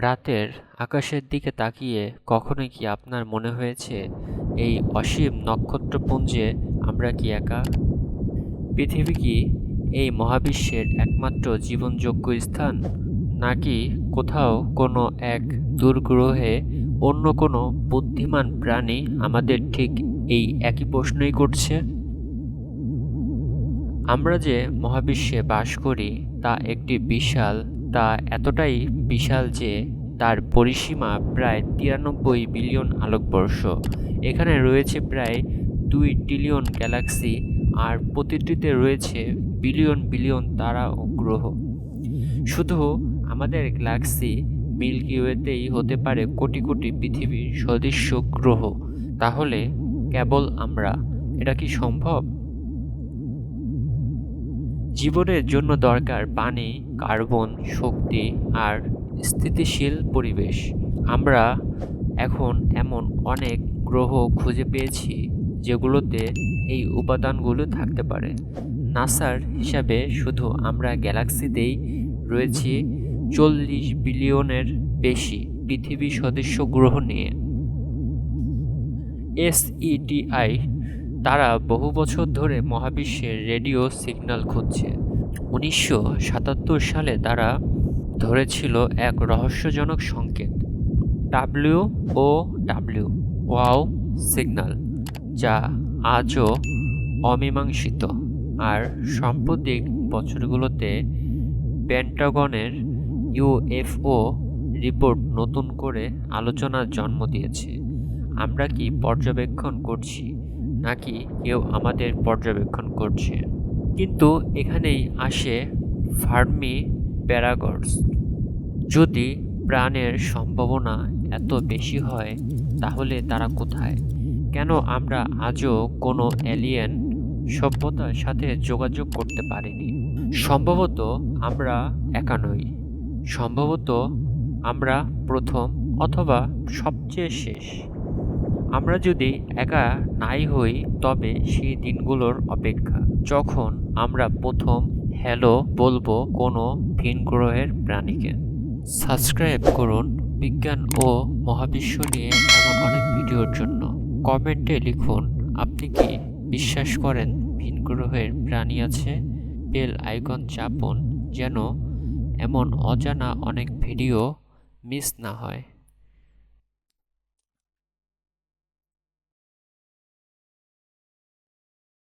রাতের আকাশের দিকে তাকিয়ে কখনো কি আপনার মনে হয়েছে এই অসীম নক্ষত্রপুঞ্জে আমরা কি একা? পৃথিবী কি এই মহাবিশ্বের একমাত্র জীবনযোগ্য স্থান? নাকি কোথাও কোনো এক দুর্গ্রহে অন্য কোনো বুদ্ধিমান প্রাণী আমাদের ঠিক এই একই প্রশ্নই করছে? আমরা যে মহাবিশ্বে বাস করি তা একটি বিশাল তা এতটাই বিশাল যে তার পরিসীমা প্রায় তিরানব্বই বিলিয়ন আলোকবর্ষ। এখানে রয়েছে প্রায় দুই ট্রিলিয়ন গ্যালাক্সি আর প্রতিটিতে রয়েছে বিলিয়ন বিলিয়ন তারা ও গ্রহ। শুধু আমাদের গ্যালাক্সি মিল্কি ওয়েতেই হতে পারে কোটি কোটি পৃথিবীর সদৃশ্য গ্রহ। তাহলে কেবল আমরা? এটা কি সম্ভব? জীবনের জন্য দরকার পানি, কার্বন, শক্তি আর স্থিতিশীল পরিবেশ। আমরা এখন এমন অনেক গ্রহ খুঁজে পেয়েছি যেগুলোতে এই উপাদানগুলো থাকতে পারে। নাসার হিসাবে শুধু আমরা গ্যালাক্সিতেই রয়েছি চল্লিশ বিলিয়নের বেশি পৃথিবী সদস্য গ্রহ নিয়ে। এসইটিআই তারা বহু বছর ধরে মহাবিশ্বের রেডিও সিগন্যাল খুঁজছে। উনিশশো সাতাত্তর সালে তারা ধরেছিল এক রহস্যজনক সংকেত। W O W, wow signal, যা আজও অমীমাংসিত। আর সাম্প্রতিক বছরগুলোতে পেন্টাগনের ইউএফও রিপোর্ট নতুন করে আলোচনার জন্ম দিয়েছে। আমরা কি পর্যবেক্ষণ করছি? নাকি কেউ আমাদের পর্যবেক্ষণ করছে। কিন্তু এখানেই আসে ফার্মি প্যারাগর্স। যদি প্রাণের সম্ভাবনা এত বেশি হয়, তাহলে তারা কোথায়? কেন আমরা আজও কোনো এলিয়েন সভ্যতার সাথে যোগাযোগ করতে পারিনি? সম্ভবত আমরা একা নই। সম্ভবত আমরা প্রথম অথবা সবচেয়ে শেষ। আমরা যদি একা নাই হই, তবে সেই দিনগুলোর অপেক্ষা। যখন আমরা প্রথম হ্যালো বলব কোনো ভিন গ্রহের প্রাণীকে। সাবস্ক্রাইব করুন বিজ্ঞান ও মহাবিশ্ব নিয়ে এমন অনেক ভিডিওর জন্য। কমেন্টে লিখুন, আপনি কি বিশ্বাস করেন ভিন গ্রহের প্রাণী আছে? বেল আইকন চাপুন, যেন এমন অজানা অনেক ভিডিও মিস না হয়।